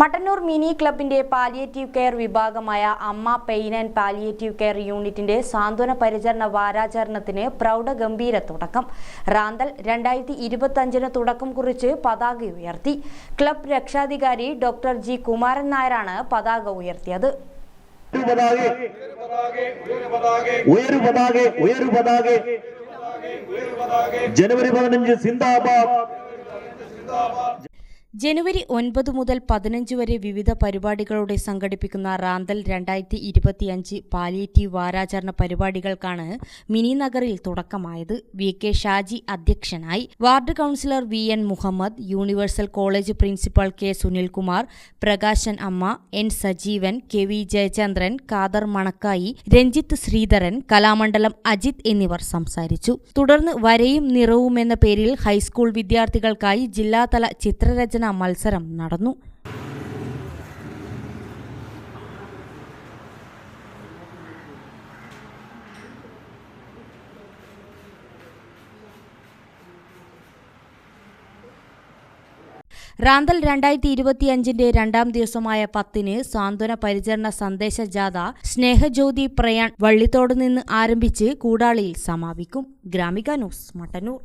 Mattannur mini ക്ലബിന്റെ palliative care വിഭാഗമായ Amma pain and palliative care യൂണിറ്റിന്റെ സാന്ത്വന പരിചരണ വാരാചരണത്തിന് പ്രൗഢഗംഭീര തുടക്കം. റാന്തൽ രണ്ടായിരത്തി ഇരുപത്തഞ്ചിന് തുടക്കം കുറിച്ച് പതാക ഉയർത്തി. ക്ലബ് രക്ഷാധികാരി ഡോക്ടർ ജി കുമാരൻ നായരാണ് പതാക ഉയർത്തിയത്. ജനുവരി പതിനഞ്ച് സിന്ദാബാദ്. ജനുവരി ഒൻപത് മുതൽ പതിനഞ്ച് വരെ വിവിധ പരിപാടികളോടെ സംഘടിപ്പിക്കുന്ന റാന്തൽ രണ്ടായിരത്തി ഇരുപത്തിയഞ്ച് പാലിയേറ്റീവ് വാരാചരണ പരിപാടികൾക്കാണ് മിനി നഗറിൽ തുടക്കമായത്. വി കെ ഷാജി അധ്യക്ഷനായി ward councillor V N Muhammad universal college principal K Sunilkumar Prakashan അമ്മ N Sajeevan K V Jayachandran Kader Manakkayi Ranjith Sreedharan Kalamandalam Ajith എന്നിവർ സംസാരിച്ചു. തുടർന്ന് വരയും നിറവും എന്ന പേരിൽ ഹൈസ്കൂൾ വിദ്യാർത്ഥികൾക്കായി ജില്ലാതല ചിത്രരചന മത്സരം നടന്നു. റാന്തൽ രണ്ടായിരത്തി ഇരുപത്തിയഞ്ചിന്റെ രണ്ടാം ദിവസമായ പത്തിന് സാന്ത്വന പരിചരണ സന്ദേശ ജാഥ സ്നേഹജ്യോതി പ്രയാൺ വള്ളിത്തോട് നിന്ന് ആരംഭിച്ച് കൂടാളിയിൽ സമാപിക്കും. ഗ്രാമിക ന്യൂസ് മട്ടന്നൂർ.